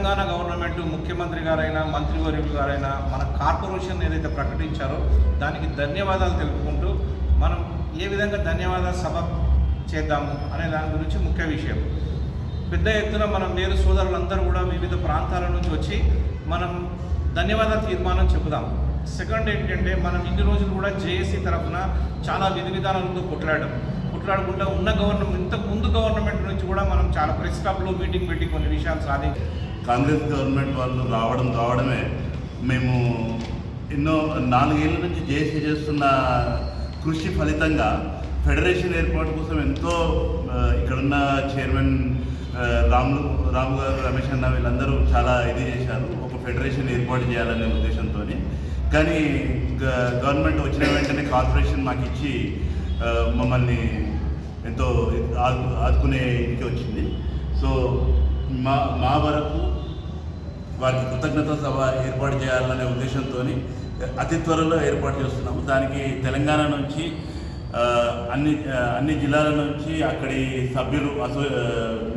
Telangana government ముఖ్యమంత్రి గారైనా మంత్రివర్యులు గారైనా మన కార్పొరేషన్ ఏదైతే ప్రకటించారో దానికి ధన్యవాదాలు తెలుపుకుంటూ మనం ఏ విధంగా ధన్యవాదాల సభ చేద్దాము అనే దాని గురించి ముఖ్య విషయం. పెద్ద ఎత్తున మనం నేరు సోదరులందరూ కూడా వివిధ ప్రాంతాల నుంచి వచ్చి మనం ధన్యవాద తీర్మానం చెబుదాం. సెకండ్ ఏంటంటే మనం ఇన్ని రోజులు కూడా జేఏసీ తరఫున చాలా విధి విధానాలతో కొట్లాడడం కొట్లాడకుండా ఉన్న గవర్నమెంట్ ఇంతకు ముందు గవర్నమెంట్ నుంచి కూడా మనం చాలా ప్రెస్ క్లబ్లో మీటింగ్ పెట్టి కొన్ని విషయాలు సాధించాం. కాంగ్రెస్ గవర్నమెంట్ వాళ్ళు రావడం రావడమే. మేము ఎన్నో నాలుగేళ్ళ నుంచి జేసీ చేస్తున్న కృషి ఫలితంగా ఫెడరేషన్ ఏర్పాటు కోసం ఎంతో ఇక్కడున్న చైర్మన్ రాములు రాము గారు రమేష్ అన్న వీళ్ళందరూ చాలా ఇది చేశారు. ఒక ఫెడరేషన్ ఏర్పాటు చేయాలనే ఉద్దేశంతో కానీ గ- గవర్నమెంట్ వచ్చిన వెంటనే కార్పొరేషన్ మాకు ఇచ్చి మమ్మల్ని ఎంతో ఆదుకునే ఇది వచ్చింది. సో మా మా వరకు వారికి కృతజ్ఞత సభ ఏర్పాటు చేయాలనే ఉద్దేశంతో అతి త్వరలో ఏర్పాటు చేస్తున్నాము. దానికి తెలంగాణ నుంచి అన్ని అన్ని జిల్లాల నుంచి అక్కడి సభ్యులు అసో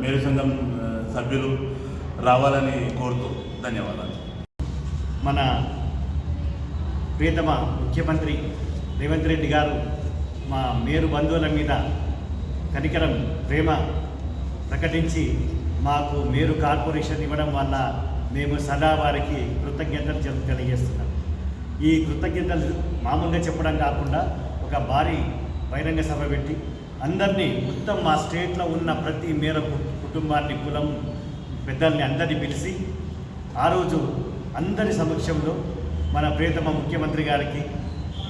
మేలు మేరు సంఘం సభ్యులు రావాలని కోరుతూ ధన్యవాదాలు. మన ప్రియతమ ముఖ్యమంత్రి రేవంత్ రెడ్డి గారు మా మేరు బంధువుల మీద కనికరం ప్రేమ ప్రకటించి మాకు మేరు కార్పొరేషన్ ఇవ్వడం వల్ల మేము సదా వారికి కృతజ్ఞతలు తెలు- తెలియజేస్తున్నాం. ఈ కృతజ్ఞతలు మామూలుగా చెప్పడం కాకుండా ఒక భారీ బహిరంగ సభ పెట్టి అందరినీ మొత్తం మా స్టేట్లో ఉన్న ప్రతి మేర కుటుంబాన్ని కులం పెద్దల్ని అందరినీ పిలిచి ఆ రోజు అందరి సమక్షంలో మన ప్రియతమ ముఖ్యమంత్రి గారికి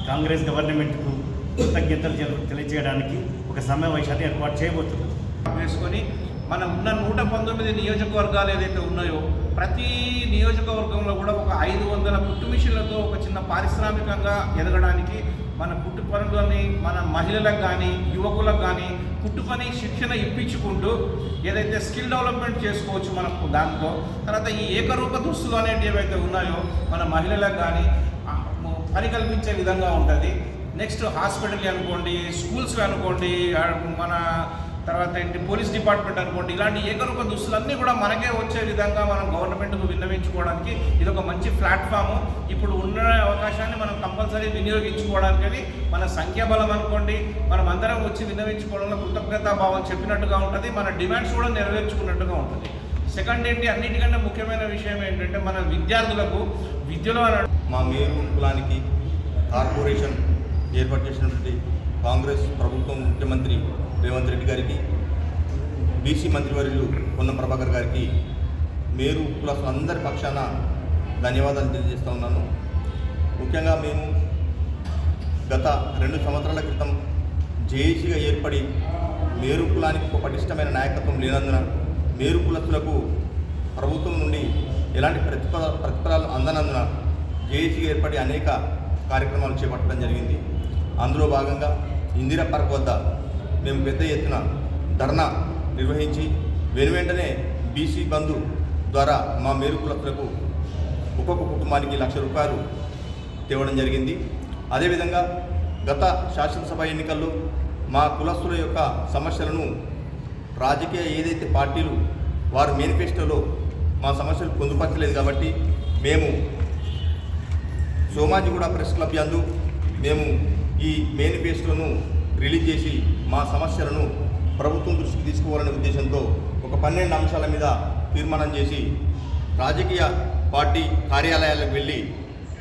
కాంగ్రెస్ గవర్నమెంట్కు కృతజ్ఞతలు తెలియజేయడానికి ఒక సమావేశాన్ని ఏర్పాటు చేయబోతున్నాం. వేసుకొని మనం ఉన్న నూట పంతొమ్మిది నియోజకవర్గాలు ఏదైతే ఉన్నాయో ప్రతి నియోజకవర్గంలో కూడా ఒక ఐదు వందల కుట్టు మిషన్లతో ఒక చిన్న పారిశ్రామికంగా ఎదగడానికి మన కుట్టు పనులని మన మహిళలకు కానీ యువకులకు కానీ కుట్టు పని శిక్షణ ఇప్పించుకుంటూ ఏదైతే స్కిల్ డెవలప్మెంట్ చేసుకోవచ్చు మనకు దాంతో తర్వాత ఈ ఏకరూప దుస్తులు అనేవి ఏవైతే ఉన్నాయో మన మహిళలకు కానీ పని కల్పించే విధంగా ఉంటుంది. నెక్స్ట్ హాస్పిటల్ అనుకోండి స్కూల్స్ అనుకోండి మన తర్వాత ఏంటి పోలీస్ డిపార్ట్మెంట్ అనుకోండి ఇలాంటి ఏకరూప దుస్తులన్నీ కూడా మనకే వచ్చే విధంగా మనం గవర్నమెంట్కు విన్నవించుకోవడానికి ఇది ఒక మంచి ప్లాట్ఫామ్. ఇప్పుడు ఉన్న అవకాశాన్ని మనం కంపల్సరీ వినియోగించుకోవడానికి మన సంఖ్యాబలం అనుకోండి మనం అందరం వచ్చి విన్నవించుకోవడంలో కృతజ్ఞతాభావం చెప్పినట్టుగా ఉంటుంది మన డిమాండ్స్ కూడా నెరవేర్చుకున్నట్టుగా ఉంటుంది. సెకండ్ ఏంటి అన్నిటికంటే ముఖ్యమైన విషయం ఏంటంటే మన విద్యార్థులకు విద్యలో మా మేరు కులానికి కార్పొరేషన్ ఏర్పాటు చేసినటువంటి కాంగ్రెస్ ప్రభుత్వం ముఖ్యమంత్రి రేవంత్ రెడ్డి గారికి బీసీ మంత్రివర్యులు పొన్నం ప్రభాకర్ గారికి మేరు కులస్తులు అందరి పక్షాన ధన్యవాదాలు తెలియజేస్తూ ఉన్నాను. ముఖ్యంగా మేము గత రెండు సంవత్సరాల క్రితం జేఏసీగా ఏర్పడి మేరు కులానికి ఒక పటిష్టమైన నాయకత్వం లేనందున మేరు కులస్తులకు ప్రభుత్వం నుండి ఎలాంటి ప్రతిఫల ప్రతిఫలాలు అందనందున జేఏసీ ఏర్పడి అనేక కార్యక్రమాలు చేపట్టడం జరిగింది. అందులో భాగంగా ఇందిరా పార్క్ వద్ద మేము పెద్ద ఎత్తున ధర్నా నిర్వహించి వెనువెంటనే బీసీ బంధు ద్వారా మా మేరు కులస్తులకు ఒక్కొక్క కుటుంబానికి లక్ష రూపాయలు తేవడం జరిగింది. అదేవిధంగా గత శాసనసభ ఎన్నికల్లో మా కులస్తుల యొక్క సమస్యలను రాజకీయ ఏదైతే పార్టీలు వారి మేనిఫెస్టోలో మా సమస్యలు పొందుపరచలేదు కాబట్టి మేము సోమాజిగూడ ప్రెస్ క్లబ్ యందు మేము ఈ మేనిఫెస్టోను రిలీజ్ చేసి మా సమస్యలను ప్రభుత్వం దృష్టికి తీసుకోవాలనే ఉద్దేశంతో ఒక పన్నెండు అంశాల మీద తీర్మానం చేసి రాజకీయ పార్టీ కార్యాలయాలకు వెళ్ళి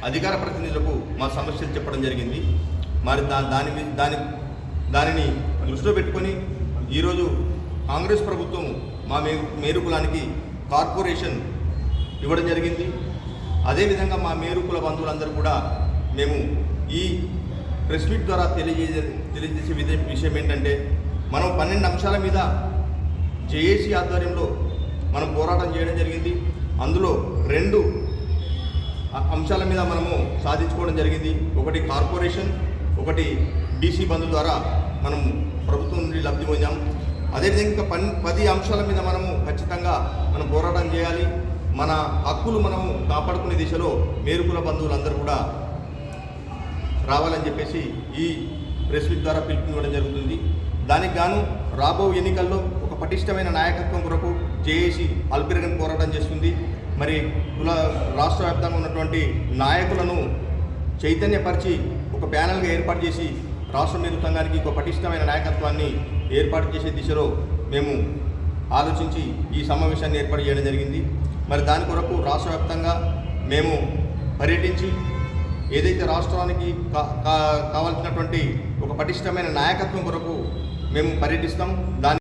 అధికార ప్రతినిధులకు మా సమస్యలు చెప్పడం జరిగింది. మరి దా దాని దాని దానిని దృష్టిలో పెట్టుకొని ఈరోజు కాంగ్రెస్ ప్రభుత్వం మా మే మేరుకులానికి కార్పొరేషన్ ఇవ్వడం జరిగింది. అదేవిధంగా మా మేరుకుల బంధువులందరూ కూడా మేము ఈ ప్రెస్ మీట్ ద్వారా తెలియజేసే తెలియజేసే విధ విషయం ఏంటంటే మనం పన్నెండు అంశాల మీద జేఏసీ ఆధ్వర్యంలో మనం పోరాటం చేయడం జరిగింది. అందులో రెండు అంశాల మీద మనము సాధించుకోవడం జరిగింది. ఒకటి కార్పొరేషన్ ఒకటి బీసీ బంధు ద్వారా మనం ప్రభుత్వం నుండి లబ్ధి పొందాం. అదేవిధంగా ఇంకా పన్ పది అంశాల మీద మనము ఖచ్చితంగా మనం పోరాటం చేయాలి. మన హక్కులు మనము కాపాడుకునే దిశలో మేరుకుల బంధువులందరూ కూడా రావాలని చెప్పేసి ఈ ప్రెస్ మీట్ ద్వారా పిలుపునివ్వడం జరుగుతుంది. దానికి గాను రాబో ఎన్నికల్లో ఒక పటిష్టమైన నాయకత్వం కొరకు జేఏసీ అల్పిరగన్ పోరాటం చేస్తుంది. మరి కుల రాష్ట్ర వ్యాప్తంగా ఉన్నటువంటి నాయకులను చైతన్యపరిచి ఒక ప్యానల్గా ఏర్పాటు చేసి రాష్ట్ర నిరుతంగానికి ఒక పటిష్టమైన నాయకత్వాన్ని ఏర్పాటు చేసే దిశలో మేము ఆలోచించి ఈ సమావేశాన్ని ఏర్పాటు చేయడం జరిగింది. మరి దాని కొరకు రాష్ట్ర వ్యాప్తంగా మేము పర్యటించి ఏదైతే రాష్ట్రానికి కావాల్సినటువంటి ఒక పటిష్టమైన నాయకత్వం కొరకు మేము పర్యటిస్తాం. దాని